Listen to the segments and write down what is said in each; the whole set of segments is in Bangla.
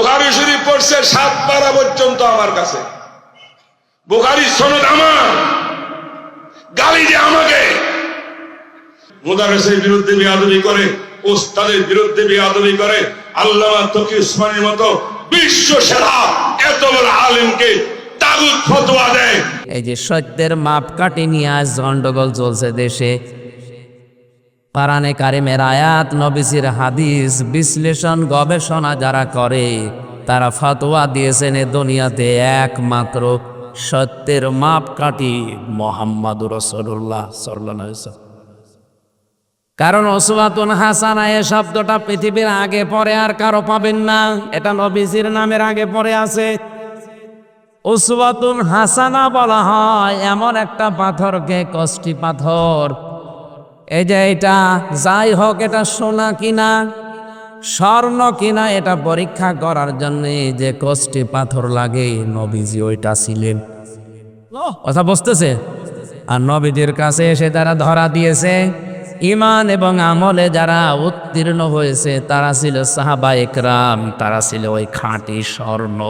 বুখারি শরীফ পড়ছে সাত পারা পর্যন্ত আমার কাছে। বুখারি সনদ আমার। গালি যে আমাকে। মুদারেসের বিরুদ্ধে বেয়াদবি করে, ওস্তাদের বিরুদ্ধে বেয়াদবি করে, আল্লামা তকি উসমানের মতো বিশ্ব সেরা এত বড় আলেমকে তাগুত ফতোয়া দেয়। এই যে সত্যের মাপকাঠি নিয়ে আজ গন্ডগোল চলছে দেশে পারানে কারিমের আয়াত নবিসির হাদিস, বিশ্লেষণ, গবেষণা যারা করে, তারা ফতোয়া দিয়েছেন এ দুনিয়াতে একমাত্র সত্যের মাপকাঠি মোহাম্মদুর রসুল্লাহ সাল্লাহ কারণ ওসওয়াতুন হাসানা এ শব্দটা পৃথিবীর আগে পরে আর কারও পাবেন না, এটা নবীজির নামের আগে পরে আছে। উসওয়াতুন হাসানা বলা হয়, এমন একটা পাথরকে কষ্টি পাথর এই যে এটা যাই হোক এটা সোনা কিনা স্বর্ণ কিনা এটা পরীক্ষা করার জন্য যে কষ্টি পাথর লাগে নবীজি ওইটা ছিলেন। কথা বুঝতেছে? আর নবীজির কাছে এসে যারা ধরা দিয়েছে ইমান এবং আমলে যারা উত্তীর্ণ হয়েছে তারা ছিল সাহাবা একরাম তারা ছিল ওই খাঁটি স্বর্ণ।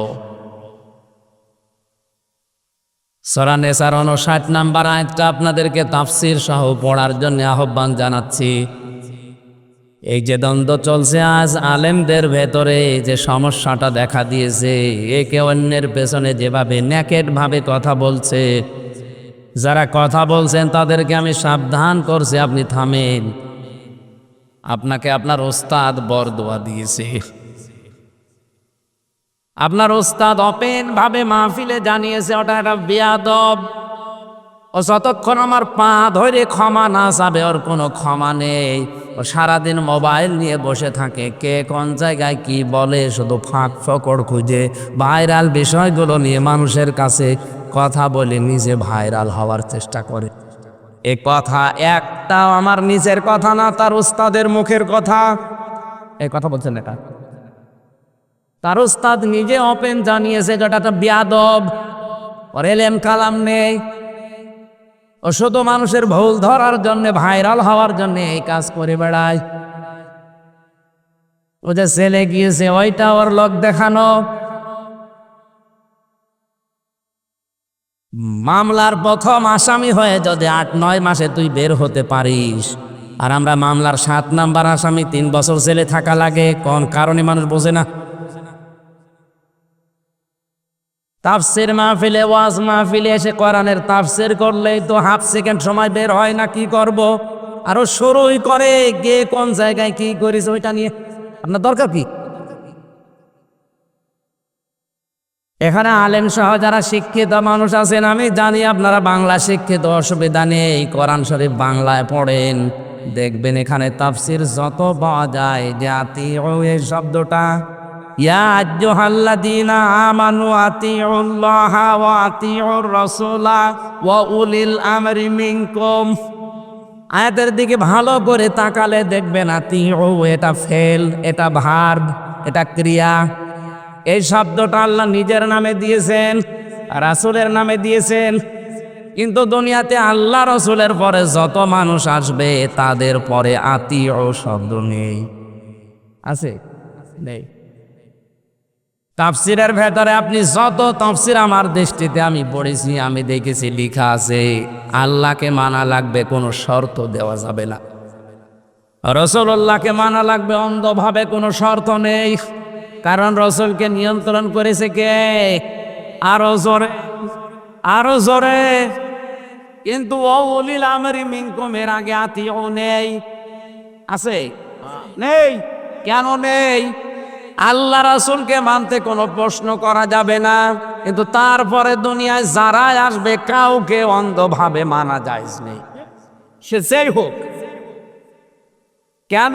সরানেসার ষাট নাম্বার আয়াতটা আপনাদেরকে তাফসির সহ পড়ার জন্য আহ্বান জানাচ্ছি। এই যে দ্বন্দ্ব চলছে আজ আলেমদের ভেতরে যে সমস্যাটা দেখা দিয়েছে, একে অন্যের পেছনে যেভাবে ন্যাকেট ভাবে কথা বলছে, যারা কথা বলছেন তাদেরকে আমি সাবধান করছি, আপনি থামেন। আপনাকে আপনার ওস্তাদ বরদোয়া দিয়েছে। আপনার ওস্তাদ অপেন ভাবে মাহফিলে জানিয়েছে, ওটা একটা বিয়াদব। ও যতক্ষণ আমার পা ধরে ক্ষমা না চাবে, ওর কোনো ক্ষমা নেই। ও সারাদিন মোবাইল নিয়ে বসে থাকে, কে কোন জায়গায় কি বলে, শুধু ফাঁক ফকড় খুঁজে। ভাইরাল বিষয়গুলো নিয়ে মানুষের কাছে কথা বলে নিজে ভাইরাল হওয়ার চেষ্টা করে। এ কথা একটাও আমার নিজের কথা না, তার উস্তাদের মুখের কথা। এই কথা বলছেন এটা? তার উস্তাদ নিজে ওপেন জানিয়েছে যেটা একটা বিয়াদব। ওর এলেম কালাম নেই। শুধু মানুষের ভুল ধরার জন্য, ভাইরাল হওয়ার জন্য এই কাজ করে বেড়ায়। ও যে ছেলে গিয়েছে, ওইটা ওর লোক দেখানো। মামলার প্রথম আসামি হয়ে যদি আট, নয় মাসে তুই বের হতে পারিস। আর আমরা মামলার সাত নাম্বার আসামি, তিন বছর জেলে থাকা লাগে। কোন কারণে মানুষ বোঝে না। তাফসির মাহফিলে, ওয়াজ মাহফিলে এসে কোরআনের তাফসির করলেই তো হাফ সেকেন্ড সময় বের হয় না, কি করব? আরও শুরুই করে গে কোন জায়গায় কি করিস ওইটা নিয়ে। আপনার দরকার কি? এখানে আলেম সহ যারা শিক্ষিত মানুষ আছেন, আমি জানি আপনারা বাংলা শিক্ষিত, অসুবিধা নেই, কোরআন শরীফ বাংলায় পড়েন। দেখবেন এখানে তাফসির যত পাওয়া যায় জাতি ও এই শব্দটা। ইয়া উলিল আয়াতের দিকে ভালো করে তাকালে দেখবেন, আতিউ, এটা ফেল, এটা ভার্ব, এটা ক্রিয়া। এই শব্দটা আল্লাহ নিজের নামে দিয়েছেন, রাসুলের নামে দিয়েছেন। কিন্তু দুনিয়াতে আল্লাহ রসুলের পরে যত মানুষ আসবে, তাদের পরে আতিও শব্দ নেই। আছে? নেই। তাফসিরের ভেতরে আপনি যত তাফসির আমার দৃষ্টিতে আমি পড়েছি আমি দেখেছি লিখা আছে আল্লাহকে মানা লাগবে কোনো শর্ত দেওয়া যাবে না। রসুল্লাহকে মানা লাগবে অন্ধভাবে কোনো শর্ত নেই। কারণ রসুলকে নিয়ন্ত্রণ করেছে কে? আরও জোরে আরও জোরে। কিন্তু আমরি আগে আতিও নেই। আছে? নেই? কেন নেই? আল্লাহ রাসুলকে মানতে কোনো প্রশ্ন করা যাবে না। কিন্তু তারপরে দুনিয়ায় যারাই আসবে, কাউকে অন্ধভাবে মানা যায় নেই। সে যেই হোক। কেন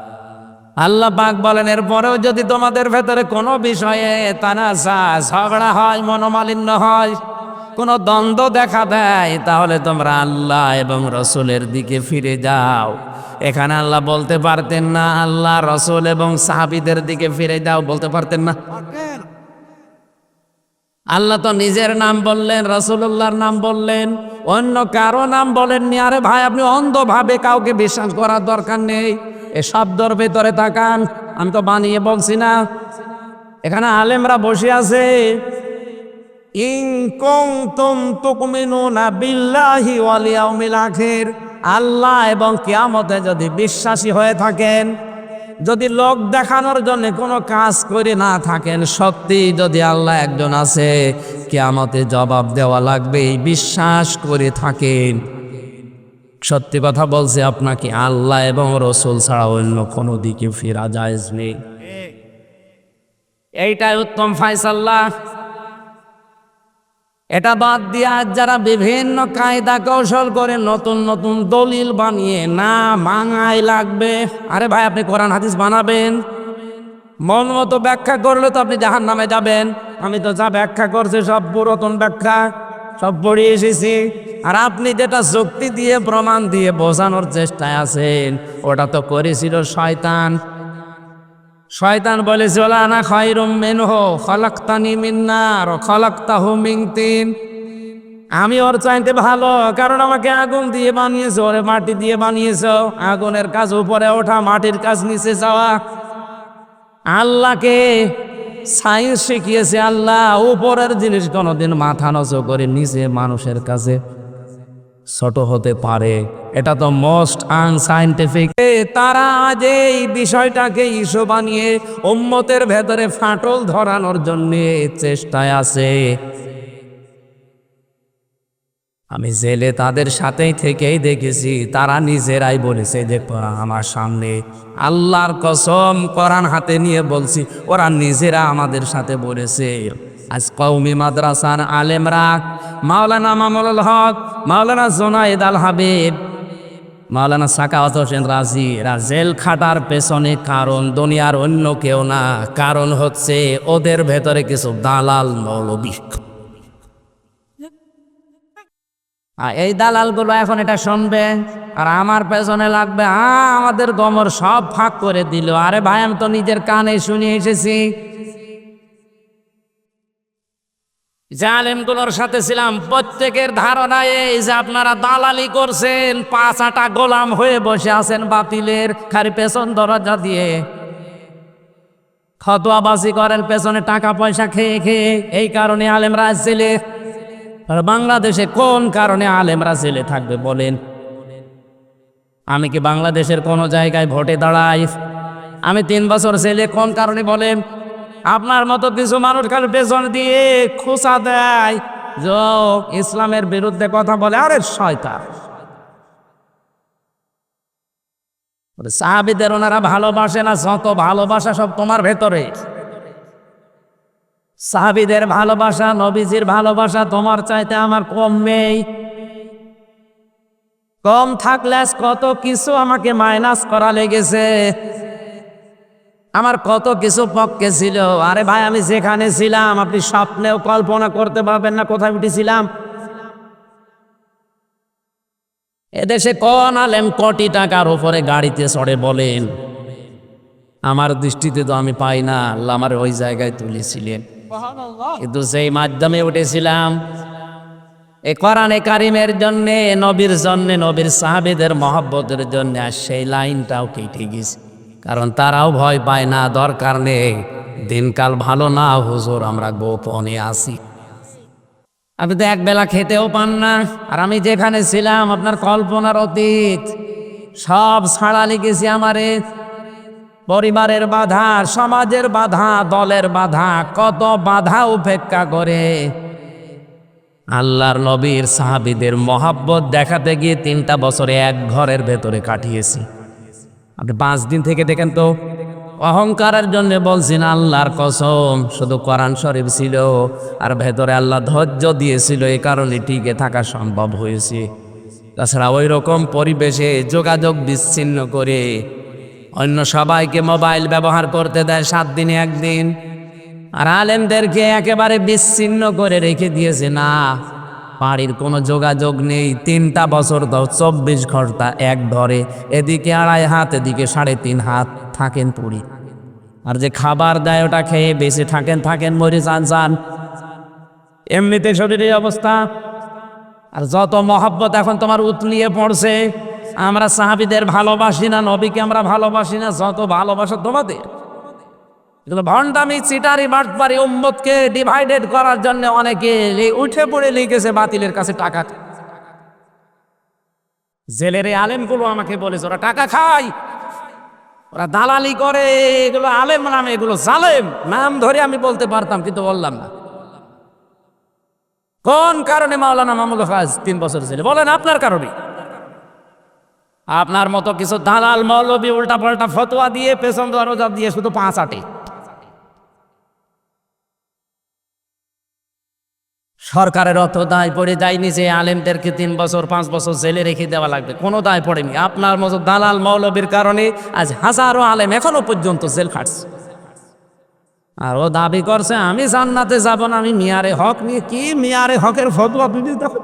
আল্লাহ পাক বলেন, এরপরেও যদি তোমাদের ভেতরে কোনো বিষয়ে তানাজা ঝগড়া হয়, মনোমালিন্য হয়, কোনো দ্বন্দ্ব দেখা দেয়, তাহলে তোমরা আল্লাহ এবং রসুলের দিকে ফিরে যাও। এখানে আল্লাহ বলতে পারতেন না, আল্লাহ, রসুল এবং সাহাবিদের দিকে ফিরে যাও। বলতে পারতেন না। আল্লাহ তো নিজের নাম বললেন রসুল্লাহর নাম বললেন, অন্য কারও নাম বলেননি। আরে ভাই, আপনি অন্ধভাবে কাউকে বিশ্বাস করার দরকার নেই। এ শব্দর ভেতরে তাকান আমি তো বানিয়ে বলছি না। এখানে আলেমরা বসে আছে। আল্লাহ এবং কিয়ামতে যদি বিশ্বাসী হয়ে থাকেন যদি লোক দেখানোর জন্য কোনো কাজ করে না থাকেন সত্যি যদি আল্লাহ একজন আছে কেয়ামতে জবাব দেওয়া লাগবে এই বিশ্বাস করে থাকেন। সত্যি কথা বলছে আপনাকে আল্লাহ এবং রসুল ছাড়া অন্য কোনো দিকে ফেরা যায় নেই। এইটাই উত্তম ফাইসাল্লাহ এটা বাদ দিয়ে আজ যারা বিভিন্ন কায়দা কৌশল করে নতুন নতুন দলিল বানিয়ে না মাঙাই লাগবে। আরে ভাই, আপনি কোরআন হাদিস বানাবেন? মন মতো ব্যাখ্যা করলে তো আপনি জাহান নামে যাবেন। আমি তো যা ব্যাখ্যা করছি সব পুরাতন ব্যাখ্যা। সব পড়ে এসেছি। আর আপনি যেটা যুক্তি দিয়ে, প্রমাণ দিয়ে বোঝানোর চেষ্টায় আছেন, ওটা তো করেছিল শয়তান। শয়তান বলেছিল আনা খয়রুম মিনহ, খলাক্তানি মিন্নার খলাক্তাহু মিন তিন। আমি ওর চাইতে ভালো, কারণ আমাকে আগুন দিয়ে বানিয়েছো, ওরে মাটি দিয়ে বানিয়েছো। আগুনের কাজ উপরে ওঠা, মাটির কাজ নিচে যাওয়া। আল্লাহকে সায়েন্স শিখিয়েছে, আল্লাহ, উপরের জিনিস কোনোদিন মাথা নচ করে নিজে মানুষের কাছে ছোট হতে পারে। এটা তো মোস্ট আনসাইন্টিফিক তারা আজ এই বিষয়টাকে ইস্যু বানিয়ে উম্মতের ভেতরে ফাটল ধরানোর জন্যে চেষ্টায় আছে। আমি জেলে তাদের সাথেই থেকেই দেখেছি, তারা নিজেরাই বলেছে যে আমার সামনে আল্লাহর কসম কোরআন হাতে নিয়ে বলছি, ওরা নিজেরা আমাদের সাথে বলেছে। আজ কৌমি মাদ্রাসান আলেমরা, মাওলানা মামুল হক, মাওলানা জোনায়েদ আল হাবিব, মাওলানা সাকাওয়াত হোসেন রাজি জেল খাটার পেছনে কারণ দুনিয়ার অন্য কেউ না, কারণ হচ্ছে ওদের ভেতরে কিছু দালাল মৌলবী। আর এই দালালগুলো এখন এটা শুনবে, আর আমার পেছনে লাগবে, আ, আমাদের গমর সব ফাঁক করে দিল। আরে ভাই, আমি তো নিজের কানে শুনে এসেছি। জালেমগুলোর সাথে ছিলাম, প্রত্যেকের ধারণা এই যে আপনারা দালালি করছেন পাঁচ আটা গোলাম হয়ে বসে আছেন বাতিলের খালি পেছন দরজা দিয়ে। ফতোয়াবাজি করেন, পেছনে টাকা পয়সা খেয়ে খেয়ে, এই কারণে আলেমরা জেলে আর বাংলাদেশে কোন কারণে আলেমরা জেলে থাকবে বলেন? আমি কি বাংলাদেশের কোনো জায়গায় ভোটে দাঁড়াই? আমি তিন বছর জেলে কোন কারণে বলেন? আপনার মতো কিছু মানুষ কাল পেছন দিয়ে খোঁচা দেয়। যে ইসলামের বিরুদ্ধে কথা বলে, আরে শয়তান। সাহাবিদের ওনারা ভালোবাসে না, যত ভালোবাসা সব তোমার ভেতরে। সাহাবিদের ভালোবাসা, নবীজির ভালোবাসা তোমার চাইতে আমার কম নেই। কম থাকলে কত কিছু আমাকে মাইনাস করা লেগেছে। আমার কত কিছু পক্ষে ছিল। আরে ভাই, আমি যেখানে ছিলাম, আপনি স্বপ্নেও কল্পনা করতে পারবেন না কোথায় উঠেছিলাম। এদেশে কোন আলেম কোটি টাকার উপরে গাড়িতে চড়ে বলেন। আমার দৃষ্টিতে তো আমি পাই না, আল্লাহ আমার ওই জায়গায় তুলেছিলেন। কিন্তু সেই মাধ্যমে উঠেছিলাম, এ কোরআনে কারিমের জন্যে, নবীর জন্যে, নবীর সাহাবেদের মহব্বতের জন্য, আর সেই লাইনটাও কেটে গেছে। কারণ তারাও ভয় পায়, না, দরকার নেই। দিনকাল ভালো না, হুজুর, আমরা গোপনে আসি আপনি তো একবেলা খেতেও পান না, আর আমি যেখানে ছিলাম, আপনার কল্পনার অতীত। সব ছাড়া লিখেছি আমারে। পরিবারের বাধা, সমাজের বাধা, দলের বাধা, কত বাধা উপেক্ষা করে। আল্লাহর নবীর সাহাবিদের মহাব্বত দেখাতে গিয়ে তিনটা বছরে এক ঘরের ভেতরে কাটিয়েছি। আপনি পাঁচ দিন থেকে দেখেন তো, অহংকারের জন্য বলছেন, আল্লাহর কসম, শুধু কোরআন শরীফ ছিল আর ভেতরে আল্লাহ ধৈর্য দিয়েছিল এই কারণে টিকে থাকা সম্ভব হয়েছে। তাছাড়া ওই রকম পরিবেশে যোগাযোগ বিচ্ছিন্ন করে অন্য সবাইকে মোবাইল ব্যবহার করতে দেয় সাত দিনে একদিন আর আলেমদেরকে একেবারে বিচ্ছিন্ন করে রেখে দিয়েছে, না, বাড়ির কোনো যোগাযোগ নেই। তিনটা বছর তো চব্বিশ ঘণ্টা এক ধরে এদিকে আড়াই হাত, এদিকে সাড়ে তিন হাত থাকেন পুরি। আর যে খাবার দেয় ওটা খেয়ে বেঁচে থাকেন থাকেন, মরে চান চান এমনিতে শরীরের অবস্থা। আর যত মহাব্বত এখন তোমার উতলিয়ে পড়ছে আমরা সাহাবিদের ভালোবাসি না, নবীকে আমরা ভালোবাসি না, যত ভালোবাসা তোমাদের। এগুলো ভণ্ডামি, চিটারি, বাটপারি, উম্মতকে ডিভাইডেড করার জন্য অনেকে উঠে পড়ে লিখেছে বাতিলের কাছে টাকা। জেলের আলেমগুলো আমাকে বলেছে, ওরা টাকা খায়। ওরা দালালি করে, এগুলো আলেম নামে, এগুলো জালেম। নাম ধরে আমি বলতে পারতাম, কিন্তু বললাম না। কোন কারণে মাওলানা মাহমুদ হাজ তিন বছর ছিল বলেন আপনার কারণে। আপনার মতো কিছু দালাল মৌলবি উল্টা পাল্টা ফতোয়া দিয়ে পেছন দরজা দিয়ে শুধু পাঁচ আটে সরকারের অত দায় পড়ে যায়নি যে আলেমদেরকে তিন বছর, পাঁচ বছর জেলে রেখে দেওয়া লাগবে। কোনো দায় পড়েনি। আপনার মতো দালাল মৌলবীর কারণে আজ হাজারো আলেম এখনও পর্যন্ত জেল খাটছে। আর ও দাবি করছে, আমি জান্নাতে যাব না, আমি মিয়ারে হক নিয়ে কি মিয়ারে হকের ফতোয়া তুমি দাও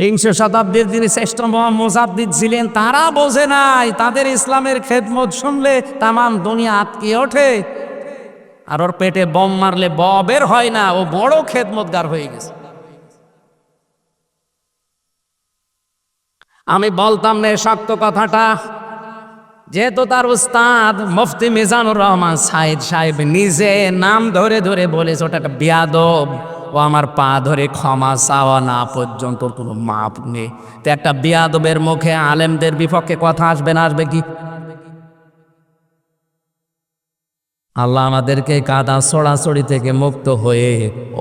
বিংশ শতাব্দীর যিনি শ্রেষ্ঠ মোজাদ্দিদ ছিলেন, তারা বোঝে নাই, তাদের ইসলামের খেদমত শুনলে তামাম দুনিয়া আটকে ওঠে। আর ওর পেটে বম মারলে ববের হয় না, ও বড় খেদমতগার হয়ে গেছে। আমি বলতাম না শক্ত কথাটা, যেহেতু তার উস্তাদ মুফতি মিজানুর রহমান সাইদ সাহেব নিজে নাম ধরে ধরে বলেছে, ওটা একটা বিয়াদব। ও আমার পা ধরে ক্ষমা চাওয়া না পর্যন্ত কোনো মাপ নেই। তো একটা বিয়াদবের মুখে আলেমদের বিপক্ষে কথা আসবে না, আসবে কি? আল্লাহ আমাদেরকে কাদা ছড়াছড়ি থেকে মুক্ত হয়ে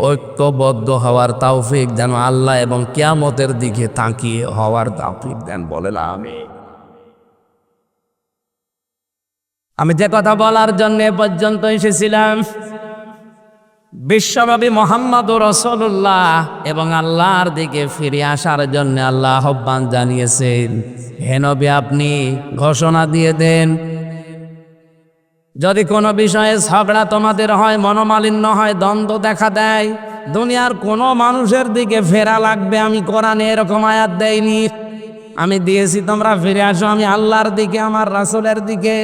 ঐক্যবদ্ধ হওয়ার তাওফিক যেন আল্লাহ এবং কিয়ামতের দিকে তাকিয়ে হওয়ার তাওফিক দেন, বলেন আমি আমি যে কথা বলার জন্য পর্যন্ত এসেছিলাম। বিশ্বনবী মোহাম্মদ রসল্লাহ এবং আল্লাহর দিকে ফিরে আসার জন্য আল্লাহ আহ্বান জানিয়েছেন, হে নবী, আপনি ঘোষণা দিয়ে দেন। যদি কোনো বিষয়ে ঝগড়া তোমাদের হয়, মনোমালিন্য হয়, দ্বন্দ্ব দেখা দেয়, দুনিয়ার কোনো মানুষের দিকে ফেরা লাগবে। আমি কোরআনে এরকম আয়াত দেয়নি আমি দিয়েছি, তোমরা ফিরে আসো। আমি আল্লাহর দিকে, আমার রাসূলের দিকে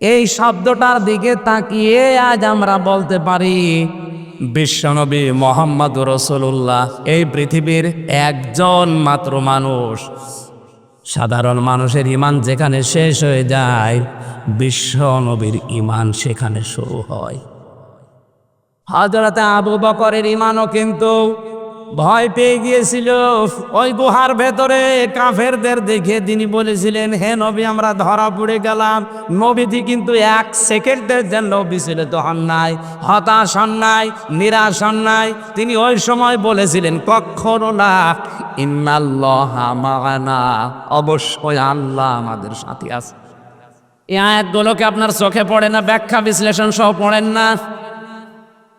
এই শব্দটার দিকে তাকিয়ে আজ আমরা বলতে পারি, বিশ্বনবী মোহাম্মদ রসুল্লাহ এই পৃথিবীর একজন মাত্র মানুষ। সাধারণ মানুষের ইমান যেখানে শেষ হয়ে যায়, বিশ্বনবীর ইমান সেখানে শুরু হয়। হজরতে আবু বকরের ইমানও কিন্তু ভয় পেয়ে গিয়েছিল। ওই গুহার ভেতরে কাফেরদের দেখে তিনি বলেছিলেন, হে নবী, আমরা ধরা পড়ে গেলাম। নবীজি কিন্তু এক সেকেন্ডের জন্য বিচলিত হন নাই, হতাশ হন নাই, নিরাশ হন নাই। তিনি ওই সময় বলেছিলেন, কখনো না, ইন্নাল্লাহ মাগানা অবশ্যই আল্লাহ আমাদের সাথে আছে। এই আয়াতগুলোকে আপনার চোখে পড়ে না, ব্যাখ্যা বিশ্লেষণ সহ পড়েন না।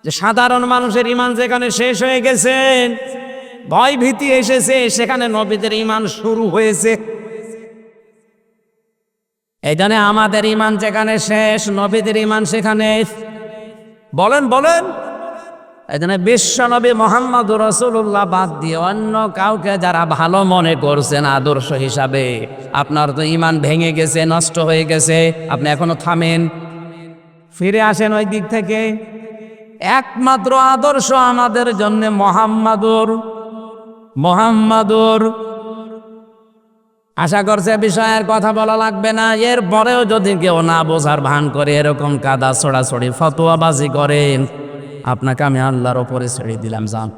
যে সাধারণ মানুষের ইমান যেখানে শেষ হয়ে গেছে ভয় ভীতি এসেছে, সেখানে নবীদের ইমান শুরু হয়েছে। এই জন্য আমাদের ইমান যেখানে শেষ, নবীদের ইমান সেখানে। বলেন বলেন। এই জন্য বিশ্ব নবী মোহাম্মদ রসুল্লাহ বাদ দিয়ে অন্য কাউকে যারা ভালো মনে করছেন আদর্শ হিসাবে, আপনার তো ইমান ভেঙে গেছে, নষ্ট হয়ে গেছে, আপনি এখনও থামেন। ফিরে আসেন ওই দিক থেকে। একমাত্র আদর্শ আমাদের জন্য মোহাম্মাদুর। মোহাম্মাদুর। আশা করছে বিষয়ের কথা বলা লাগবে না। এর পরেও যদি কেউ না বোঝার ভান করে, এরকম কাদা ছড়াছড়ি, ফতোয়াবাজি করেন আপনাকে আমি আল্লাহর ওপরে ছেড়ে দিলাম যান